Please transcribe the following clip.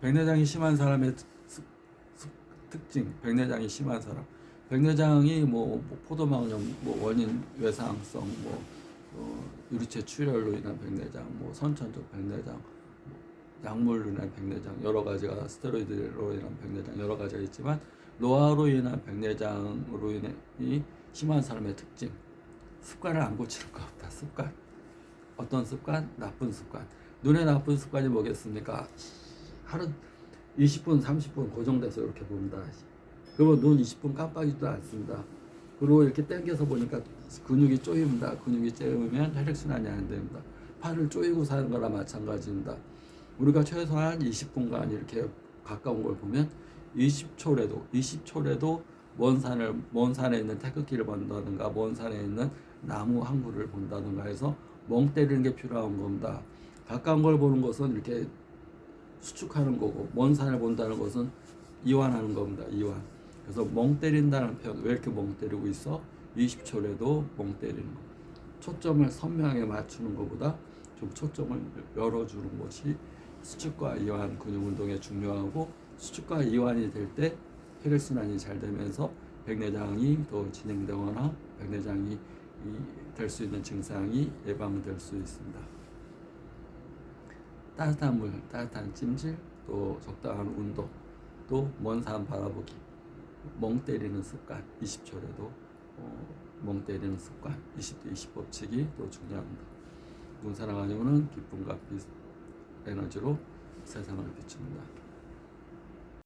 백내장이 심한 사람의 특징, 백내장이 심한 사람. 백내장이 뭐, 뭐 포도막염, 뭐 원인 외상성, 뭐 어, 유리체 출혈로 인한 백내장, 뭐 선천적 백내장, 뭐 약물로 인한 백내장 여러 가지가 스테로이드로 인한 백내장 여러 가지가 있지만 노화로 인한 백내장으로 인해 이 심한 사람의 특징. 습관을 안 고치는 것 없다 습관. 어떤 습관? 나쁜 습관. 눈에 나쁜 습관이 뭐겠습니까 하루 20분 30분 고정돼서 이렇게 봅니다. 그러면 눈 20분 깜빡이지도 않습니다. 그리고 이렇게 당겨서 보니까 근육이 쪼입니다. 근육이 쪼이면 혈액순환이 안 됩니다. 팔을 쪼이고 사는 거나 마찬가지입니다. 우리가 최소한 20분간 이렇게 가까운 걸 보면 20초래도 20초래도 먼 산을 먼 산에 있는 태극기를 본다든가 먼 산에 있는 나무 한 그루를 본다든가 해서 멍 때리는 게 필요한 겁니다. 가까운 걸 보는 것은 이렇게 수축하는 거고 먼 산을 본다는 것은 이완하는 겁니다. 이완. 그래서 멍 때린다는 표현 왜 이렇게 멍 때리고 있어? 20초래도 멍 때리는 거. 초점을 선명하게 맞추는 것보다 좀 초점을 열어주는 것이 수축과 이완 근육 운동에 중요하고 수축과 이완이 될 때 혈액 순환이 잘 되면서 백내장이 더 진행되거나 백내장이 될 수 있는 증상이 예방될 수 있습니다. 따뜻한 물, 따뜻한 찜질, 또 적당한 운동, 또먼산 바라보기, 멍 때리는 습관, 20초라도 어, 멍 때리는 습관, 20대 20 법칙이 또 중요합니다. 눈사랑 가지고는 기쁨과 빛 에너지로 세상을 비춥니다.